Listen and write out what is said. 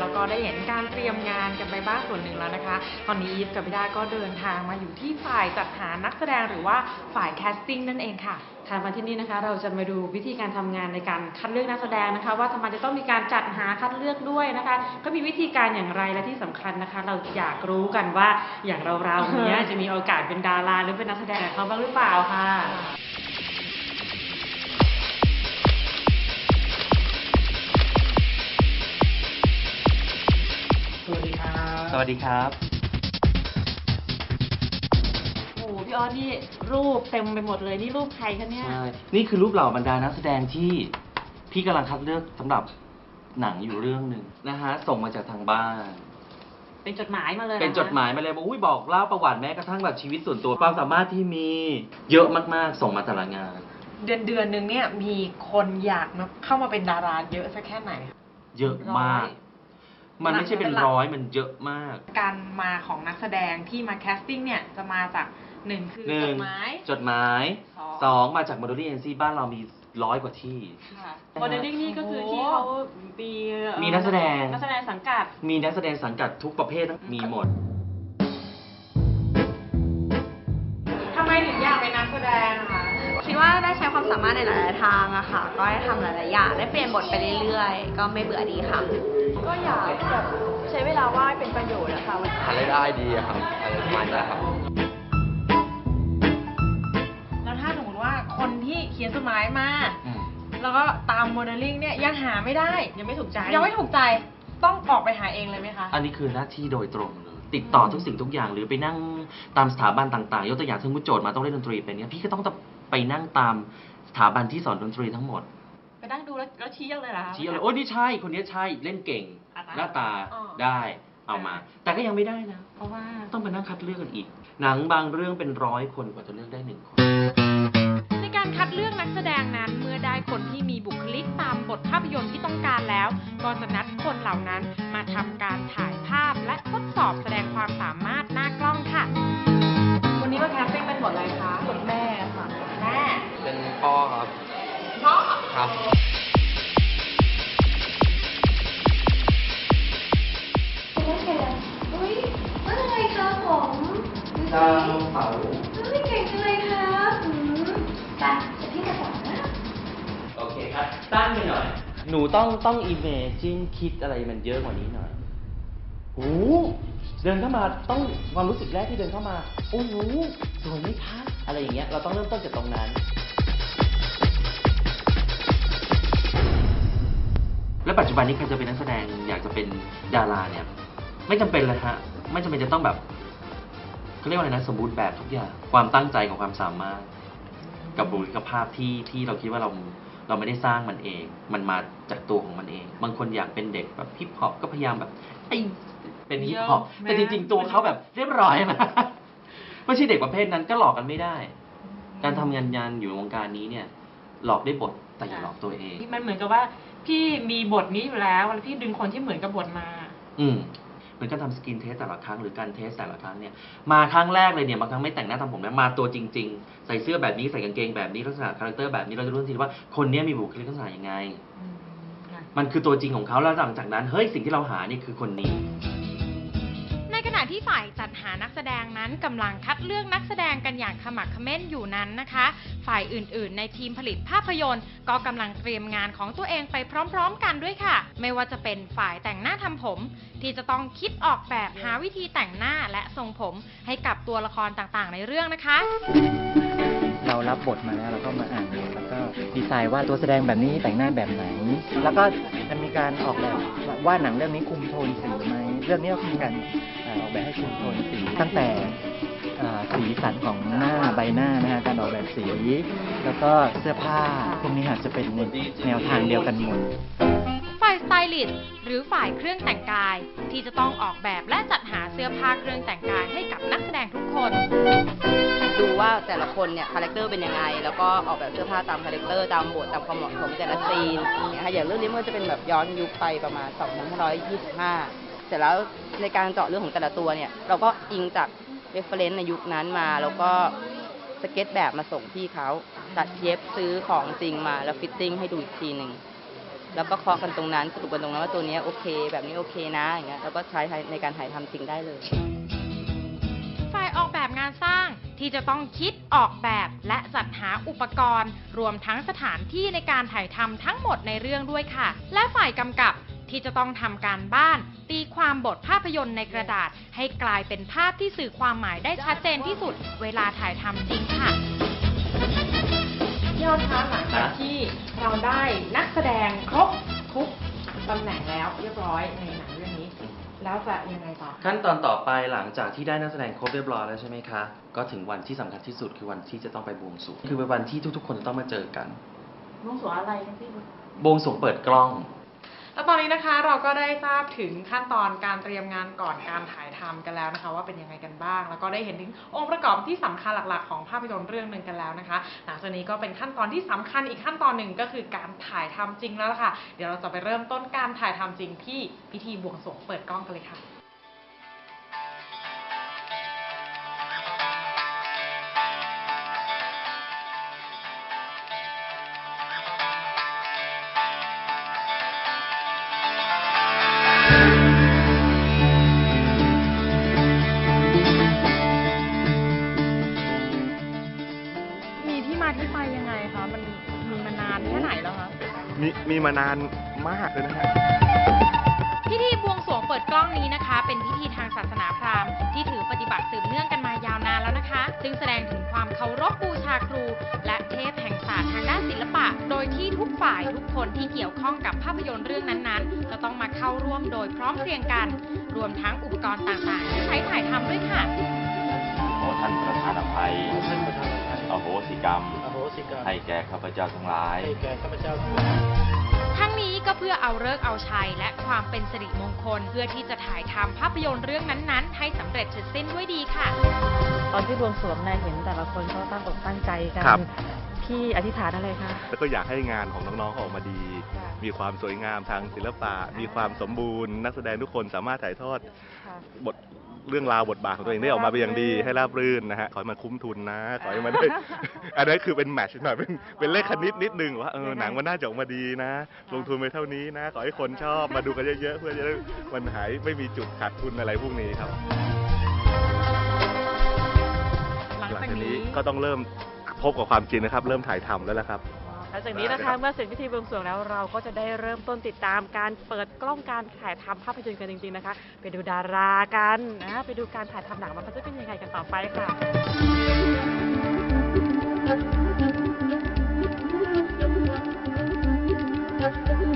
แล้วก็ได้เห็นการเตรียมงานกันไปบ้างส่วนหนึ่งแล้วนะคะ ตอนนี้อีฟกับพี่ดาก็เดินทางมาอยู่ที่ฝ่ายจัดหานักแสดงหรือว่าฝ่ายแคสติ้งนั่นเองค่ะค่ะมาที่นี่นะคะเราจะมาดูวิธีการทำงานในการคัดเลือกนักแสดงนะคะ ว่าทำไมจะต้องมีการจัดหาคัดเลือกด้วยนะคะ ก็มีวิธีการอย่างไรและที่สำคัญนะคะ เราอยากรู้กันว่าอย่างเราเราๆเนี้ยจะมีโอกาสเป็นดาราหรือเป็นนักแสดงเขาบ้างหรือเปล่าค่ะ สวัสดีครับโอ้โหพี่ออสนี่รูปเต็มไปหมดเลยนี่รูปใครคะเนี่ย ใช่นี่คือรูปเหล่าบรรดานักแสดงที่พี่กำลังคัดเลือกสำหรับหนังอยู่เรื่องหนึ่งนะฮะ ส่งมาจากทางบ้าน เป็นจดหมายมาเลยเป็นจดหมายมาเลยบอกอุ้ยบอกเล่าประวัติแม้กระทั่งแบบชีวิตส่วนตัวความสามารถที่มีเยอะมากๆ ส่งมาแต่ละงาน เดือนเดือนหนึ่งเนี่ยมีคนอยากมาเข้ามาเป็นดาราเยอะสักแค่ไหนคะเยอะมาก ร้อย มันไม่ใช่เป็นร้อยมันเยอะมาก การมาของนักแสดงที่มาแคสติ้งเนี่ยจะมาจากหนึ่งคือหนึ่จงดหมายจดหมายสองสองมาจากโมเดลลิ่งเอเจนซี่บ้านเรามีร้อยกว่าที่ค่ะโมเดลลิ่งนี่ก็คือที่เขามีเอ่อมีนักแสดงนักแสดงสังกัด มีนักแสดงสังกัดทุกประเภทมีหมดทำไมถึงอยากเป็นนักแสดงอะคะคิดว่าได้ใช้ความสามารถในหลายๆทางอะค่ะ ก็ได้ทำหลายๆอย่างได้เปลี่ยนบทไปเรื่อยๆ ก็ไม่เบื่อดีค่ะ ก็อยากแบบใช้เวลาว่างให้เป็นประโยชน์นะคะหารายได้ดีอะครับอะไรประมาณนี้ครับ แล้วถ้าสมมติว่าคนที่เขียนจดหมายมาอืมแล้วก็ตามโมเดลลิ่งเนี่ยยังหาไม่ได้ ยังไม่ถูกใจ ยังไม่ถูกใจต้องออกไปหาเองเลยไหมคะ อันนี้คือหน้าที่โดยตรงเลยติดต่อทุกสิ่งทุกอย่างหรือไปนั่งตามสถาบันต่างๆ ยกตัวอย่างสมมติโจทย์มาต้องเล่นดนตรีเป็นเนี่ยพี่ก็ต้องไปนั่งตามสถาบันที่สอนดนตรีทั้งหมด ไปนั่งดูแล้วแล้วชี้ยังเลยเหรอคะชี้อะไรโอ้ยนี่ใช่คนนี้ใช่เล่นเก่งอ่าตาหน้าตาอ๋อได้เอามา แต่ก็ยังไม่ได้นะ เพราะว่าต้องไปนั่งคัดเลือกกันอีก หนังบางเรื่องเป็นร้อยคนกว่าจะเลือกได้หนึ่งคนในการคัดเลือกนักแสดงนั้นเมื่อได้คนที่มีบุคลิกตามบทภาพยนตร์ที่ต้องการแล้ว ก็จะนัดคนเหล่านั้นมาทำการถ่ายภาพและทดสอบแสดงความสามารถหน้ากล้องค่ะ วันนี้ก็แคสติ้งเป็นบทอะไรคะบทแม่ค่ะแม่ เป็นพ่อครับ พ่อ ครับ อุ้ยว่าไงคะผมดาวเผาเฮ้ยเก่งจังเลยค่ะอืมไปจะพี่จะสอนนะโอเคครับตั้งไปหน่อย หนูต้องต้องอิมเมจินคิดอะไรมันเยอะกว่านี้หน่อยโอ้โหเดินเข้ามาต้องความรู้สึกแรกที่เดินเข้ามา โอ้โหสวยไหมคะ อะไรอย่างเงี้ย เราต้องเริ่มต้นจากตรงนั้น แล้วปัจจุบันนี้ใครจะเป็นนักแสดงอยากจะเป็นดาราเนี่ย ไม่จำเป็นเลยฮะไม่จำเป็นจะต้องแบบเขาเรียกว่าอะไรนะสมบูรณ์แบบทุกอย่างความตั้งใจของความสามารถ กับบุคลิกภาพที่ที่เราคิดว่าเราเราไม่ได้สร้างมันเอง มันมาจากตัวของมันเอง บางคนอยากเป็นเด็กแบบฮิปฮอปก็พยายามแบบไอ้เป็นฮิปฮอปเยอะแต่จริง ๆ ตัวเขาแบบเรียบร้อยนะไม่ใช่เด็กประเภทนั้นก็หลอกกันไม่ได้ การทำงานงานอยู่ในวงการนี้เนี่ย หลอกได้บท แต่อย่าหลอกตัวเอง มันเหมือนกับว่า พี่มีบทนี้อยู่แล้วแล้วพี่ดึงคนที่เหมือนกับบทมา อืมเหมือนการทำสกินเทสแต่ละครั้งหรือการเทสแต่ละครั้งเนี่ยมาครั้งแรกเลยเนี่ยบางครั้งไม่แต่งหน้าทำผมนะมาตัวจริง ๆ ใส่เสื้อแบบนี้ใส่กางเกงแบบนี้ลักษณะคาแรคเตอร์แบบนี้เราจะรู้ทันทีว่าคนเนี้ยมีบุคลิกลักษณะยังไง มันคือตัวจริงของเขาแล้วหลังจากนั้นเฮ้ยสิ่งที่เราหานี่คือคนนี้ในข ณะที่ฝ่ายจัดหานักแสดงนั้นกำลังคัดเลือกนักแสดงกันอย่างขมักเขม้นอยู่นั้นนะคะ ฝ่ายอื่นๆ ในทีมผลิตภาพยนตร์ ก็กำลังเตรียมงานของตัวเองไปพร้อมๆ กันด้วยค่ะ ไม่ว่าจะเป็นฝ่ายแต่งหน้าทำผม ที่จะต้องคิดออกแบบหาวิธีแต่งหน้าและทรงผมให้กับตัวละครต่างๆ ในเรื่องนะคะเรารับบทมาแล้วเราก็มาอ่านบทแล้วก็ดีไซน์ว่าตัวแสดงแบบนี้แต่งหน้าแบบไหน แล้วก็จะมีการออกแบบว่าหนังเรื่องนี้คุมโทนสีไหมเรื่องนี้ก็มีการอ่าออกแบบให้คุมโทนสีตั้งแต่อ่าสีสันของหน้าใบหน้านะฮะการออกแบบสี แล้วก็เสื้อผ้าพวกนี้อาจจะเป็นแนวทางเดียวกันหมดฝ่ายสไตลิสต์หรือฝ่ายเครื่องแต่งกาย ที่จะต้องออกแบบและจัดหาเสื้อผ้าเครื่องแต่งกายให้กับนักแสดงทุกคนดูว่าแต่ละคนเนี่ยคาแรคเตอร์เป็นยังไง แล้วก็ออกแบบเสื้อผ้าตามคาแรคเตอร์ตามบทตามความเหมาะสมแต่ละซีนอย่างเงี้ยค่ะอย่างเรื่องนี้มันจะเป็นแบบย้อนยุคไปประมาณ 2525 เสร็จแล้วในการเจาะเรื่องของแต่ละตัวเนี่ย เราก็อิงจากเรฟเฟรนซ์ในยุคนั้นมา แล้วก็สเก็ตแบบมาส่งพี่เขาตัดเย็บซื้อของจริงมาแล้วฟิตติ้งให้ดูอีกทีหนึ่งแล้วก็เคาะกันตรงนั้นสรุปกันตรงนั้นว่าตัวนี้โอเค แบบนี้โอเคนะอย่างเงี้ยแล้วก็ใช้ในการถ่ายทำจริงได้เลยฝ่ายออกแบบงานสร้างที่จะต้องคิดออกแบบและจัดหาอุปกรณ์ รวมทั้งสถานที่ในการถ่ายทำทั้งหมดในเรื่องด้วยค่ะ และฝ่ายกำกับ ที่จะต้องทำการบ้าน ตีความบทภาพยนตร์ในกระดาษ ให้กลายเป็นภาพที่สื่อความหมายได้ชัดเจนที่สุด เวลาถ่ายทำจริงค่ะยอดคะหลังจากที่เราได้นักแสดงครบทุกตำแหน่งแล้วเรียบร้อยในหนังเรื่องนี้ แล้วจะยังไงต่อ ขั้นตอนต่อไปหลังจากที่ได้นักแสดงครบเรียบร้อยแล้วใช่ไหมคะ ก็ถึงวันที่สำคัญที่สุดคือวันที่จะต้องไปบวงสรวงคือเป็นวันที่ทุกๆ คนจะต้องมาเจอกันน้องสวนอะไรคะพี่บวงสรวงเปิดกล้อง แล้วตอนนี้นะคะเราก็ได้ทราบถึงขั้นตอนการเตรียมงานก่อนการถ่ายทำกันแล้วนะคะ ว่าเป็นยังไงกันบ้าง แล้วก็ได้เห็นถึงองค์ประกอบที่สำคัญหลักๆ ของภาพยนตร์เรื่องหนึ่งกันแล้วนะคะหลังจากนี้ก็เป็นขั้นตอนที่สำคัญอีกขั้นตอนหนึ่งก็คือการถ่ายทำจริงแล้วล่ะค่ะ เดี๋ยวเราจะไปเริ่มต้นการถ่ายทำจริงที่พิธีบวงสรวงเปิดกล้องกันเลยค่ะ มีมีมานานมากเลยนะฮะ พิธีบวงสรวงเปิดกล้องนี้นะคะ เป็นพิธีทางศาสนาพราหมณ์ที่ถือปฏิบัติสืบเนื่องกันมายาวนานแล้วนะคะ ซึ่งแสดงถึงความเคารพบูชาครู และเทพแห่งศาสตร์ทางด้านศิลปะ โดยที่ทุกฝ่ายทุกคนที่เกี่ยวข้องกับภาพยนตร์เรื่องนั้นๆจะต้องมาเข้าร่วมโดยพร้อมเพรียงกัน รวมทั้งอุปกรณ์ต่างๆ ที่ใช้ถ่ายทำด้วยค่ะ ขอท่านประธานอภัย อโหสิกรรมอโห สิกรรมให้แก่ข้าพเจ้าทั้งหลาย ให้แก่ข้าพเจ้าทั้งนี้ก็เพื่อเอาเลิกษ์เอาชัยและความเป็นสิริมงคล เพื่อที่จะถ่ายทำภาพยนตร์เรื่องนั้นๆ ให้สำเร็จเสร็จสิ้นด้วยดีค่ะ ตอนที่บวงสรวงเนี่ยเห็นแต่ละคนก็ตั้งอกตั้งใจกันครับ พี่อธิษฐานอะไรคะ แล้วก็อยากให้งานของน้องๆเขาออกมาดีมีความสวยงามทางศิลปะ มีความสมบูรณ์ นักแสดงทุกคนสามารถถ่ายทอดบท เรื่องราวบทบาทของตัวเองได้ออกมาเป็นอย่างดี ให้ราบรื่นนะฮะขอให้มันคุ้มทุนนะขอให้มันได้ อันนั้นคือเป็นแมทช์หน่อยเป็นเป็นเลขคณิตนิดนึงว่าเออหนังมันน่าจะออกมาดีนะ ลงทุนไปเท่านี้นะ ขอให้คนชอบมาดูกันเยอะๆเพื่อจะได้มันหายไม่มีจุดขาดทุนอะไรพวกนี้ครับ หลังหลังจากจากนี้นี้ก็ต้องเริ่มพบกับความจริงนะครับ เริ่มถ่ายทำแล้วละครับห ลังจากนี้นะคะเมื่อเสร็จพิธีบวงสรวงแล้วเราก็จะได้เริ่มต้นติดตามการเปิดกล้องการถ่ายทำภาพยนตร์กันจริงๆนะคะ ไปดูดารากันนะไปดูการถ่ายทำหนังมันจะเป็นยังไงกันต่อไปค่ะ